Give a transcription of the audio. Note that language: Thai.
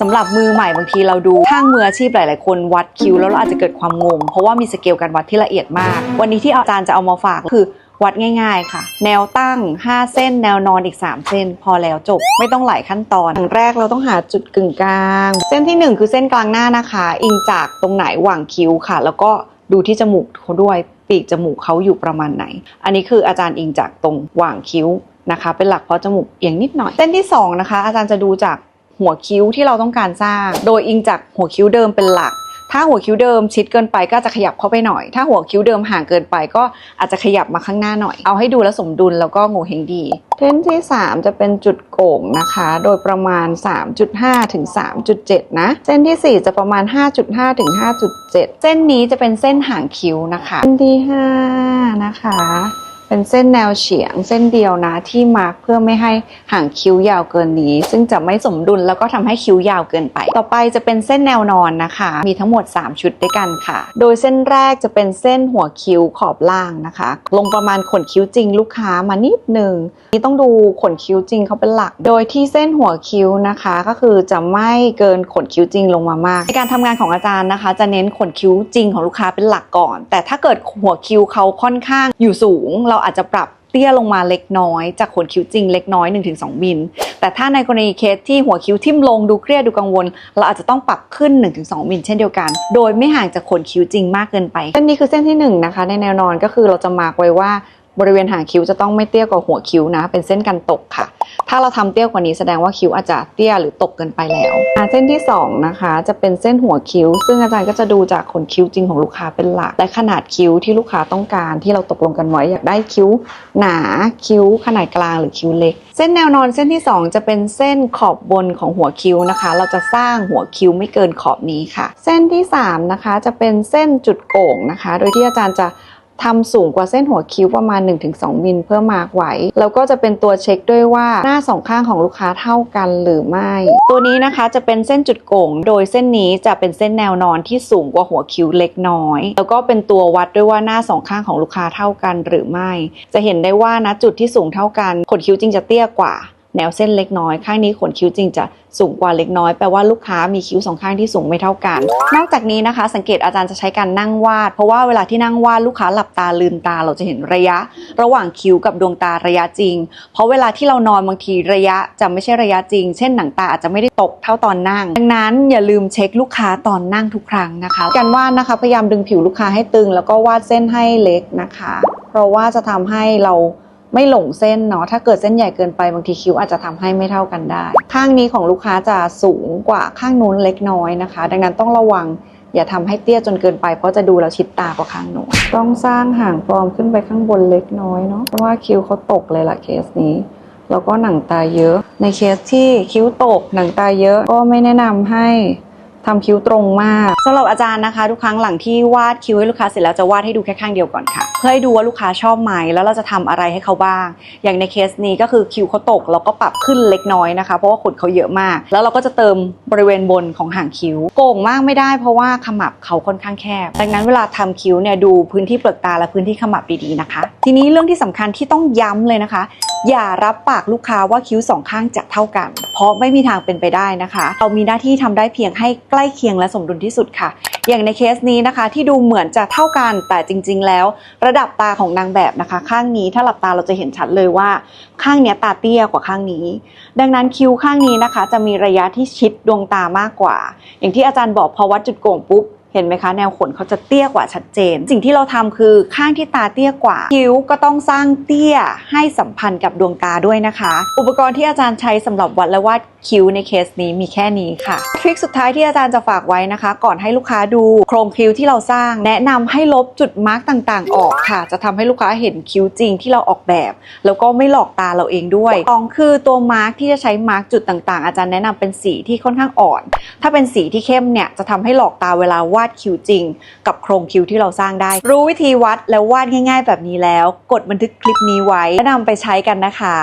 สำหรับมือใหม่บางทีเราดูช่างมืออาชีพหลาย ๆ คนวัดคิ้วแล้วเราอาจจะเกิดความงง เพราะว่ามีสเกลการวัดที่ละเอียดมาก วันนี้ที่อาจารย์จะเอามาฝากคือวัดง่าย ๆ ค่ะ แนวตั้ง 5 เส้น แนวนอนอีก 3 เส้น พอแล้วจบไม่ต้องหลายขั้นตอนอย่างแรกเราต้องหาจุดกึ่งกลาง เส้นที่ 1 คือเส้นกลางหน้านะคะ อิงจากตรงไหนหว่างคิ้วค่ะ แล้วก็ดูที่จมูกเขาด้วยปีกจมูกเขาอยู่ประมาณไหน อันนี้คืออาจารย์อิงจากตรงหว่างคิ้วนะคะ เป็นหลักเพราะจมูกเอียงนิดหน่อย เส้นที่สองนะคะอาจารย์จะดูจาก หัวคิ้วที่เราต้องการสร้าง โดยอิงจากหัวคิ้วเดิมเป็นหลัก ถ้าหัวคิ้วเดิมชิดเกินไปก็จะขยับเข้าไปหน่อย ถ้าหัวคิ้วเดิมห่างเกินไปก็อาจจะขยับมาข้างหน้าหน่อย เอาให้ดูแลสมดุลแล้วก็โงเฮงดีเส้นที่ 3 จะเป็นจุดโก่งนะคะ โดยประมาณ 3.5 ถึง 3.7 นะ เส้นทีสี่ 4 จะประมาณ 5.5 ถึง 5.7 เส้นนี้จะเป็นเส้นห่างคิ้วนะคะ เส้นที่ 5 นะคะ เป็นเส้นแนวเฉียงเส้นเดียวนะที่มาร์กเพื่อไม่ให้ห่างคิ้วยาวเกินนี้ ซึ่งจะไม่สมดุลแล้วก็ทำให้คิ้วยาวเกินไป ต่อไปจะเป็นเส้นแนวนอนนะคะ มีทั้งหมด 3 ชุดด้วยกันค่ะ โดยเส้นแรกจะเป็นเส้นหัวคิ้วขอบล่างนะคะ ลงประมาณขนคิ้วจริงลูกค้ามานิดหนึ่งนี่ต้องดูขนคิ้วจริงเขาเป็นหลัก โดยที่เส้นหัวคิ้วนะคะก็คือจะไม่เกินขนคิ้วจริงลงมามาก ในการทำงานของอาจารย์นะคะ จะเน้นขนคิ้วจริงของลูกค้าเป็นหลักก่อน แต่ถ้าเกิดหัวคิ้วเขาค่อนข้างอยู่สูงเราอาจจะปรับเตี้ยลงมาเล็กน้อย จากขนคิ้วจริงเล็กน้อย 1-2 มิล แต่ถ้าในกรณีเคสที่หัวคิ้วทิ่มลงดูเครียดดูกังวล เราอาจจะต้องปรับขึ้น 1-2 มิลเช่นเดียวกัน โดยไม่ห่างจากขนคิ้วจริงมากเกินไปเส้นนี้คือเส้นที่หนึ่งนะคะในแนวนอนก็คือเราจะมาร์กไว้ว่า บริเวณหางคิ้วจะต้องไม่เตี้ยกว่าหัวคิ้วนะ เป็นเส้นกันตกค่ะ ถ้าเราทำเตี้ยกว่านี้แสดงว่าคิ้วอาจจะเตี้ยหรือตกเกินไปแล้วเส้นที่สองนะคะจะเป็นเส้นหัวคิ้ว ซึ่งอาจารย์ก็จะดูจากขนคิ้วจริงของลูกค้าเป็นหลัก และขนาดคิ้วที่ลูกค้าต้องการที่เราตกลงกันไว้อยากได้คิ้วหนาคิ้วขนาดกลางหรือคิ้วเล็ก เส้นแนวนอนเส้นที่ 2 จะเป็นเส้นขอบบนของหัวคิ้วนะคะ เราจะสร้างหัวคิ้วไม่เกินขอบนี้ค่ะ เส้นที่3นะคะจะเป็นเส้นจุดโก่งนะคะ โดยที่อาจารย์จะ ทำสูงกว่าเส้นหัวคิ้วประมาณ 1-2 มิลเพื่อมาร์กไว้ แล้วก็จะเป็นตัวเช็คด้วยว่าหน้าสองข้างของลูกค้าเท่ากันหรือไม่ ตัวนี้นะคะจะเป็นเส้นจุดโก่ง โดยเส้นนี้จะเป็นเส้นแนวนอนที่สูงกว่าหัวคิ้วเล็กน้อย แล้วก็เป็นตัววัดด้วยว่าหน้าสองข้างของลูกค้าเท่ากันหรือไม่ จะเห็นได้ว่าณจุดที่สูงเท่ากันขนคิ้วจริงจะเตี้ยกว่า แนวเส้นเล็กน้อย ข้างนี้ขนคิ้วจริงจะสูงกว่าเล็กน้อยแปลว่าลูกค้ามีคิ้วสองข้างที่สูงไม่เท่ากัน นอกจากนี้นะคะ สังเกตอาจารย์จะใช้การนั่งวาด เพราะว่าเวลาที่นั่งวาดลูกค้าหลับตาลืมตาเราจะเห็นระยะ ระหว่างคิ้วกับดวงตาระยะจริง เพราะเวลาที่เรานอนบางทีระยะจะไม่ใช่ระยะจริง เช่นหนังตาอาจจะไม่ได้ตกเท่าตอนนั่ง ดังนั้นอย่าลืมเช็คลูกค้าตอนนั่งทุกครั้งนะคะ การวาดนะคะพยายามดึงผิวลูกค้าให้ตึง แล้วก็วาดเส้นให้เล็กนะคะ เพราะว่าจะทำให้เรา ไม่หลงเส้นเนาะถ้าเกิดเส้นใหญ่เกินไปบางทีคิ้วอาจจะทำให้ไม่เท่ากันได้ ข้างนี้ของลูกค้าจะสูงกว่าข้างนู้นเล็กน้อยนะคะ ดังนั้นต้องระวังอย่าทำให้เตี้ยจนเกินไปเพราะจะดูแล้วชิดตากว่าข้างโน้นต้องสร้างห่างฟอร์มขึ้นไปข้างบนเล็กน้อยเนาะเพราะว่าคิ้วเขาตกเลยล่ะเคสนี้ แล้วก็หนังตาเยอะ ในเคสที่คิ้วตกหนังตาเยอะก็ไม่แนะนำให้ ทำคิ้วตรงมากสำหรับอาจารย์นะคะ ทุกครั้งหลังที่วาดคิ้วให้ลูกค้าเสร็จแล้วจะวาดให้ดูแค่ข้างเดียวก่อนค่ะ เพื่อให้ดูว่าลูกค้าชอบไหมแล้วเราจะทำอะไรให้เขาบ้าง อย่างในเคสนี้ก็คือคิ้วเขาตกเราก็ปรับขึ้นเล็กน้อยนะคะ เพราะว่าขนเขาเยอะมาก แล้วเราก็จะเติมบริเวณบนของหางคิ้ว โก่งมากไม่ได้เพราะว่าขมับเขาค่อนข้างแคบ ดังนั้นเวลาทำคิ้วเนี่ยดูพื้นที่เปลือกตาและพื้นที่ขมับดีๆนะคะ ทีนี้เรื่องที่สำคัญที่ต้องย้ำเลยนะคะ อย่ารับปากลูกค้าว่าคิ้วสองข้างจะเท่ากัน เพราะไม่มีทางเป็นไปได้นะคะ เรามีหน้าที่ทำได้เพียงให้ใกล้เคียงและสมดุลที่สุดค่ะ อย่างในเคสนี้นะคะ ที่ดูเหมือนจะเท่ากันแต่จริง ๆ แล้ว ระดับตาของนางแบบนะคะ ข้างนี้ถ้าหลับตาเราจะเห็นชัดเลยว่า ข้างนี้ตาเตี้ยกว่าข้างนี้ ดังนั้นคิ้วข้างนี้นะคะ จะมีระยะที่ชิดดวงตามากกว่า อย่างที่อาจารย์บอกพอวัดจุดโก่งปุ๊บ เห็นไหมคะ แนวขนเขาจะเตี้ยกว่าชัดเจน สิ่งที่เราทำคือข้างที่ตาเตี้ยกว่า คิ้วก็ต้องสร้างเตี้ยให้สัมพันธ์กับดวงตาด้วยนะคะ อุปกรณ์ที่อาจารย์ใช้สำหรับวัดและวาดคิ้วในเคสนี้มีแค่นี้ค่ะ ทริคสุดท้ายที่อาจารย์จะฝากไว้นะคะ ก่อนให้ลูกค้าดูโครงคิ้วที่เราสร้าง แนะนำให้ลบจุดมาร์กต่างๆ ออกค่ะ จะทำให้ลูกค้าเห็นคิ้วจริงที่เราออกแบบ แล้วก็ไม่หลอกตาเราเองด้วยสองคือตัวมาร์กที่จะใช้มาร์กจุดต่างๆ อาจารย์แนะนำเป็นสีที่ค่อนข้างอ่อน ถ้าเป็นสีที่เข้มเนี่ยจะทำให้หลอกตาเวลาวาดคิ้วจริง กับโครงคิวที่เราสร้างได้ รู้วิธีวัดแล้ววาดง่าย ๆ แบบนี้แล้ว กดบันทึกคลิปนี้ไว้แล้วนำไปใช้กันนะคะ